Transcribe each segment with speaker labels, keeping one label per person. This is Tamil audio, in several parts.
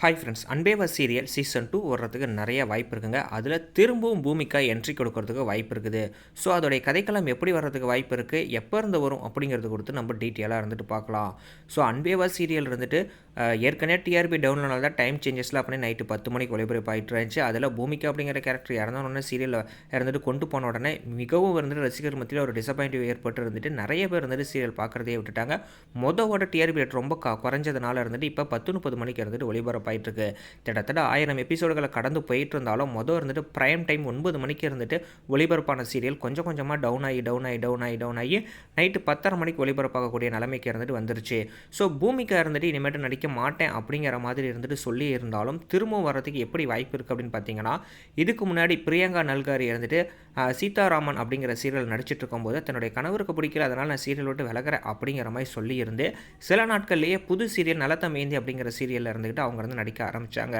Speaker 1: Hi friends Anbe Vaa serial season two வர்றதுக்கு நிறைய வாய்ப்பு இருக்குங்க. அதில் திரும்பவும் பூமிக்கா என்ட்ரி கொடுக்கறதுக்கு வாய்ப்பு இருக்குது. ஸோ அதோடைய கதைக்களம் எப்படி வர்றதுக்கு வாய்ப்பு இருக்குது எப்போ இருந்து வரும் அப்படிங்கிறது கொடுத்து நம்ம டீட்டெயிலாக இருந்துட்டு பார்க்கலாம். ஸோ அன்பேவா சீரியல் இருந்துட்டு ஏற்கனவே டிஆர்பி டவுன்லனால தான் டைம் சேஞ்சஸ்லாம் அப்படியே நைட்டு பத்து மணிக்கு ஒளிபரப்பு ஆகிட்டு இருந்துச்சு. அதில் பூமிக்கா அப்படிங்கிற கேரக்டர் இறந்தோடனே சீரியலில் இறந்துட்டு கொண்டு போன உடனே மிகவும் இருந்துட்டு ரசிகர் மத்தியில் ஒரு டிசப்பாயிண்ட் ஏற்பட்டு இருந்துட்டு நிறைய பேர் இருந்துட்டு சீரியல் பார்க்குறதே விட்டுட்டாங்க. மொதவோட டிஆர்பி ரேட் ரொம்ப குறைஞ்சதுனால இருந்துட்டு இப்போ பத்து முப்பது மணிக்கு இருந்துட்டு ஒளிபரப்பாயிட்டு இருக்கு கிட்டத்தட்ட ஆயிரம் எபிசோடுகளை கடந்து போயிட்டு இருந்தாலும் மொதல் இருந்துட்டு ப்ரைம் டைம் ஒன்பது மணிக்கு இருந்துட்டு ஒளிபரப்பான சீரியல் கொஞ்சம் கொஞ்சமாக டவுன் ஆகி டவுன் ஆகி டவுன் ஆகி டவுன் ஆகி நைட்டு பத்தரை மணிக்கு ஒளிபரப்பாகக்கூடிய நிலைமைக்கு இருந்துட்டு வந்துருச்சு. ஸோ பூமிக்கா இருந்துட்டு இனிமேட்டு நடிக்க மாட்டேன் அப்படிங்கிற மாதிரி இருந்துட்டு சொல்லி இருந்தாலும் திரும்பவும் வர்றதுக்கு எப்படி வாய்ப்பு இருக்குது அப்படின்னு பார்த்தீங்கன்னா இதுக்கு முன்னாடி பிரியங்கா நல்காரி இருந்துட்டு சீதாராமன் அப்படிங்கிற சீரியல் நடிச்சிட்டு இருக்கும்போது தன்னுடைய கணவருக்கு பிடிக்கல அதனால் நான் சீரியல் விட்டு விலகிறேன் அப்படிங்கிற மாதிரி சொல்லியிருந்து சில நாட்கள்லேயே புது சீரியல் நலத்த மேந்தி அப்படிங்கிற சீரியலில் இருந்துக்கிட்டு அவங்க வந்து நடிக்க ஆரம்பித்தாங்க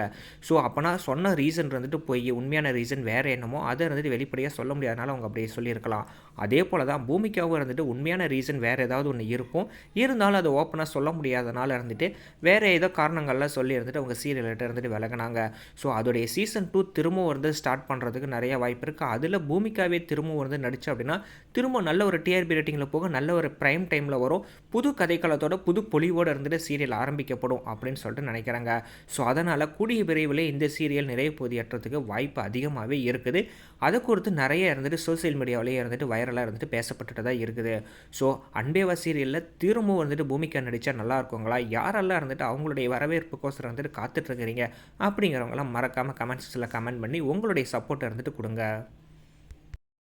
Speaker 1: ஸோ அப்போனா சொன்ன ரீசன் இருந்துட்டு போய் உண்மையான ரீசன் வேறு என்னமோ அதை இருந்துட்டு வெளிப்படையாக சொல்ல முடியாதனால அவங்க அப்படியே சொல்லியிருக்கலாம். அதே போல் தான் பூமிக்காவும் இருந்துட்டு உண்மையான ரீசன் வேறு ஏதாவது ஒன்று இருக்கும். இருந்தாலும் அதை ஓப்பனாக சொல்ல முடியாதனால இருந்துட்டு வேறு ஏதோ காரணங்கள்லாம் சொல்லி இருந்துட்டு அவங்க சீரியல்கிட்ட இருந்துட்டு விலகினாங்க. ஸோ அதோடைய சீசன் டூ திரும்பவும் வந்து ஸ்டார்ட் பண்ணுறதுக்கு நிறைய வாய்ப்பு இருக்குது அதில் பூமிக்காவே திரும்பவும் வந்து நடிச்சு அப்படின்னா திரும்ப நல்ல ஒரு டிஆர்பி ரேட்டிங்கில் போக நல்ல ஒரு ப்ரைம் டைமில் வரும். புது கதைக்களத்தோட புது பொலிவோடு இருந்துட்டு சீரியல் ஆரம்பிக்கப்படும் அப்படின்னு சொல்லிட்டு நினைக்கிறாங்க. ஸோ அதனால் கூடிய விரைவில் இந்த சீரியல் நிறைய பொதியற்றதுக்கு வாய்ப்பு அதிகமாகவே இருக்குது. அதை குறித்து நிறைய இருந்துட்டு சோசியல் மீடியாவிலேயே இருந்துட்டு வைரலாக இருந்துட்டு பேசப்பட்டுட்டு தான் இருக்குது. ஸோ அன்பேவா சீரியலில் திரும்பவும் வந்துட்டு பூமிக்கா நடித்தா நல்லா இருக்குங்களா? யாரெல்லாம் இருந்துட்டு அவங்களுடைய வரவேற்புக்கோசரம் வந்துட்டு காத்துட்ருக்கிறீங்க அப்படிங்கிறவங்களாம் மறக்காமல் கமெண்ட்ஸில் கமெண்ட் பண்ணி உங்களுடைய சப்போர்ட்டை இருந்துட்டு கொடுங்க.